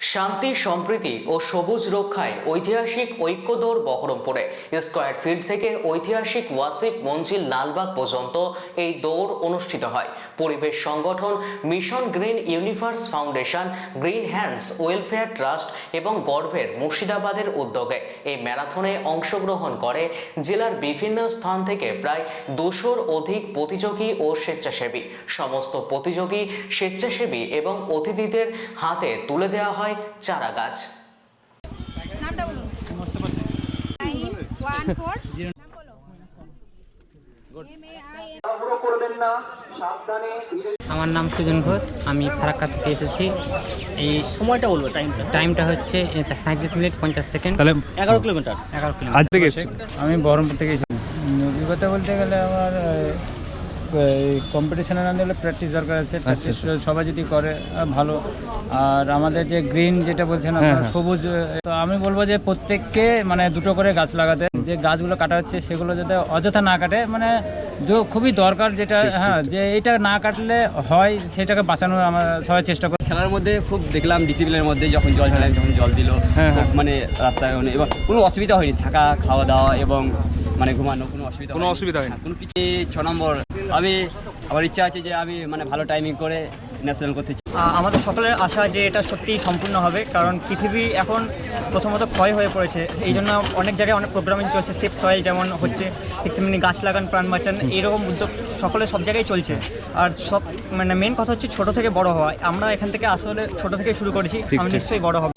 শান্তি, সম্প্রীতি ও সবুজ রক্ষায় ঐতিহাসিক ঐক্য দৌড় বহরমপুরে। স্কোয়ার ফিল্ড থেকে ঐতিহাসিক ওয়াসিফ মঞ্জিল লালবাগ পর্যন্ত এই দৌড় অনুষ্ঠিত হয়। পরিবেশ সংগঠন mission green universe foundation, green hands welfare trust এবং গর্ভের মুর্শিদাবাদের উদ্যোগে এই ম্যারাথনে অংশগ্রহণ করে জেলার বিভিন্ন স্থান থেকে প্রায় দুশোর অধিক প্রতিযোগী ও স্বেচ্ছাসেবী। সমস্ত প্রতিযোগী স্বেচ্ছাসেবী এবং অতিথিদের হাতে তুলে দেওয়া হয় চারা গাছ আমার নাম সুজন ঘোষ আমি ফারাক্কা থেকে এসেছি। এই সময়টা বলব টাইমটা টাইমটা হচ্ছে সাঁত্রিশ মিনিট পঞ্চাশ সেকেন্ড। তাহলে এগারো কিলোমিটার। এগারো কিলোমিটার। আজ থেকে আমি বহরমপুর থেকে এসেছি। অভিজ্ঞতা বলতে গেলে আমার কম্পিটিশনের আন্দোলনে প্র্যাকটিস দরকার আছে সবাই যদি করে ভালো। আর আমাদের যে গ্রিন যেটা বলছেন আপনারা সবুজ তো আমি বলব যে প্রত্যেককে মানে দুটো করে গাছ লাগাতে যে গাছগুলো কাটা হচ্ছে সেগুলো যাতে অযথা না কাটে মানে যে খুবই দরকার যেটা হ্যাঁ যে এটা না কাটলে হয় সেটাকে বাঁচানোর আমরা সবাই চেষ্টা করি। খেলার মধ্যে খুব দেখলাম ডিসিপ্লিনের মধ্যে যখন জল ঢালাম যখন জল দিল মানে রাস্তায় মানে এবং কোনো অসুবিধা হয়নি থাকা খাওয়া দাওয়া এবং মানে ঘুমানো কোনো অসুবিধা কোনো অসুবিধা হয়নি? কোনো কিছু ছ নম্বর আমি আমার ইচ্ছা আছে যে আমি মানে ভালো টাইমিং করে ন্যাশনাল করতে চাই। আমাদের সকলের আশা যে এটা সত্যিই সম্পূর্ণ হবে কারণ পৃথিবী এখন প্রথমত ক্ষয় হয়ে পড়েছে। এই জন্য অনেক জায়গায় অনেক প্রোগ্রামিং চলছে সেফ সয়েল যেমন হচ্ছে ঠিক তেমনি গাছ লাগান প্রাণ বাঁচান এইরকম উদ্যোগ সকলে সব জায়গায় চলছে। আর সব মানে মেন কথা হচ্ছে ছোট থেকে বড় হওয়া। আমরা এখান থেকে আসলে ছোট থেকে শুরু করেছি আমি নিশ্চয়ই বড় হবে।